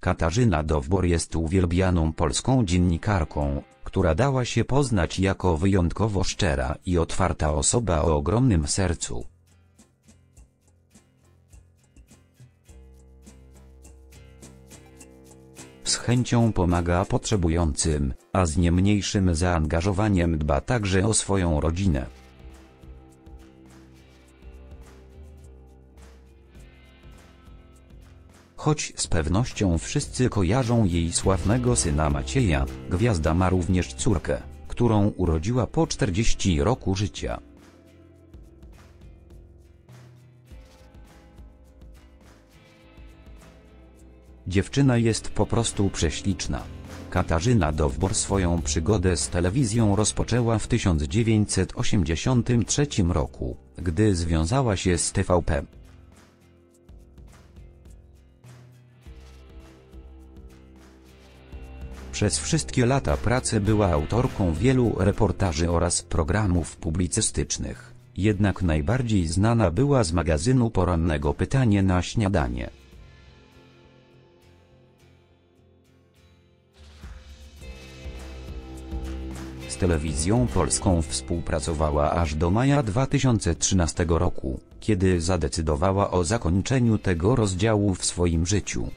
Katarzyna Dowbor jest uwielbianą polską dziennikarką, która dała się poznać jako wyjątkowo szczera i otwarta osoba o ogromnym sercu. Z chęcią pomaga potrzebującym, a z nie mniejszym zaangażowaniem dba także o swoją rodzinę. Choć z pewnością wszyscy kojarzą jej sławnego syna Macieja, gwiazda ma również córkę, którą urodziła po 40 roku życia. Dziewczyna jest po prostu prześliczna. Katarzyna Dowbor swoją przygodę z telewizją rozpoczęła w 1983 roku, gdy związała się z TVP. Przez wszystkie lata pracy była autorką wielu reportaży oraz programów publicystycznych, jednak najbardziej znana była z magazynu porannego Pytanie na śniadanie. Z telewizją polską współpracowała aż do maja 2013 roku, kiedy zadecydowała o zakończeniu tego rozdziału w swoim życiu.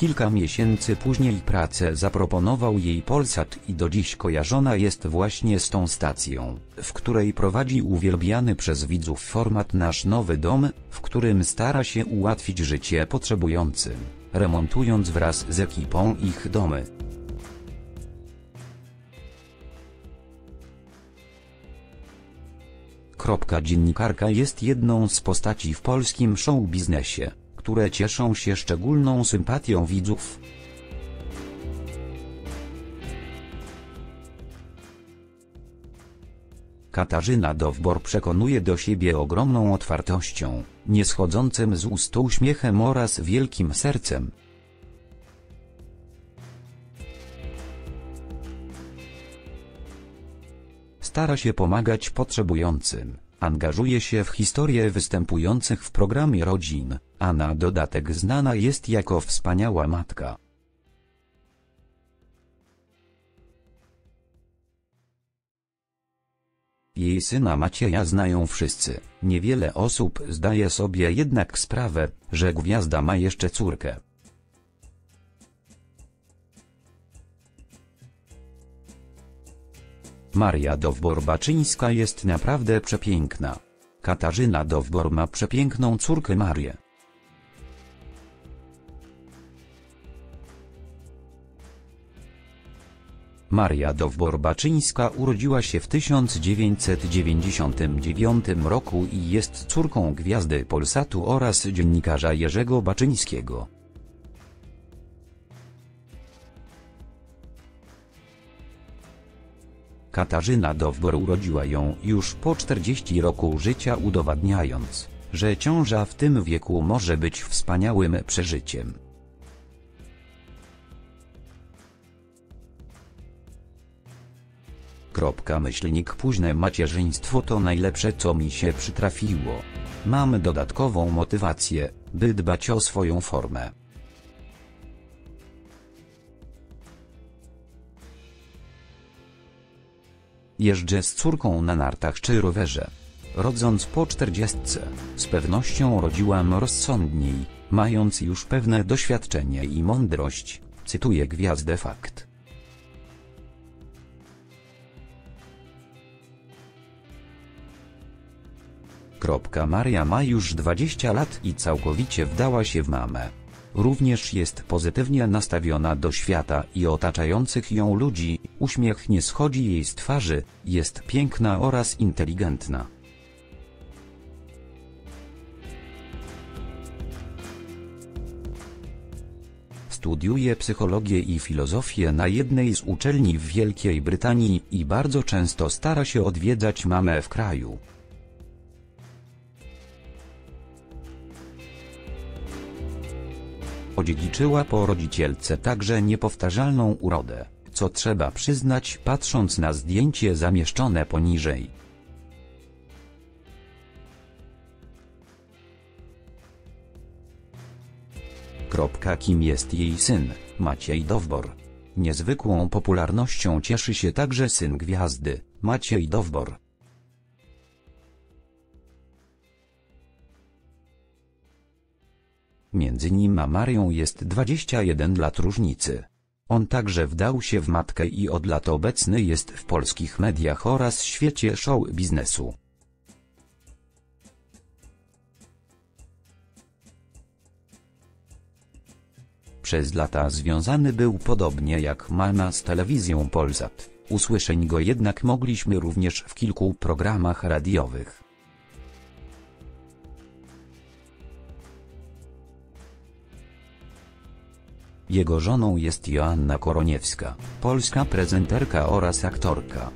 Kilka miesięcy później pracę zaproponował jej Polsat i do dziś kojarzona jest właśnie z tą stacją, w której prowadzi uwielbiany przez widzów format Nasz Nowy Dom, w którym stara się ułatwić życie potrzebującym, remontując wraz z ekipą ich domy. Kropka dziennikarka jest jedną z postaci w polskim show biznesie które cieszą się szczególną sympatią widzów. Katarzyna Dowbor przekonuje do siebie ogromną otwartością, nieschodzącym z ust uśmiechem oraz wielkim sercem. Stara się pomagać potrzebującym Angażuje się w historie występujących w programie rodzin, a na dodatek znana jest jako wspaniała matka. Jej syna Macieja znają wszyscy, niewiele osób zdaje sobie jednak sprawę, że gwiazda ma jeszcze córkę. Maria Dowbor-Baczyńska jest naprawdę przepiękna. Katarzyna Dowbor ma przepiękną córkę Marię. Maria Dowbor-Baczyńska urodziła się w 1999 roku i jest córką gwiazdy Polsatu oraz dziennikarza Jerzego Baczyńskiego. Katarzyna Dowbor urodziła ją już po 40 roku życia udowadniając, że ciąża w tym wieku może być wspaniałym przeżyciem. Kropka myślnik późne macierzyństwo to najlepsze co mi się przytrafiło. Mam dodatkową motywację, by dbać o swoją formę. Jeżdżę z córką na nartach czy rowerze. Rodząc po czterdziestce, z pewnością rodziłam rozsądniej, mając już pewne doświadczenie i mądrość, cytuję Gwiazdę Fakt. Maria ma już 20 lat i całkowicie wdała się w mamę. Również jest pozytywnie nastawiona do świata i otaczających ją ludzi, uśmiech nie schodzi jej z twarzy, jest piękna oraz inteligentna. Studiuje psychologię i filozofię na jednej z uczelni w Wielkiej Brytanii i bardzo często stara się odwiedzać mamę w kraju. odziedziczyła po rodzicielce także niepowtarzalną urodę, co trzeba przyznać patrząc na zdjęcie zamieszczone poniżej. Kropka, kim jest jej syn, Maciej Dowbor. Niezwykłą popularnością cieszy się także syn gwiazdy, Maciej Dowbor. Między nim a Marią jest 21 lat różnicy. On także wdał się w matkę i od lat obecny jest w polskich mediach oraz świecie show biznesu. Przez lata związany był podobnie jak mama z telewizją Polsat. Usłyszeń go jednak mogliśmy również w kilku programach radiowych. Jego żoną jest Joanna Koroniewska, polska prezenterka oraz aktorka.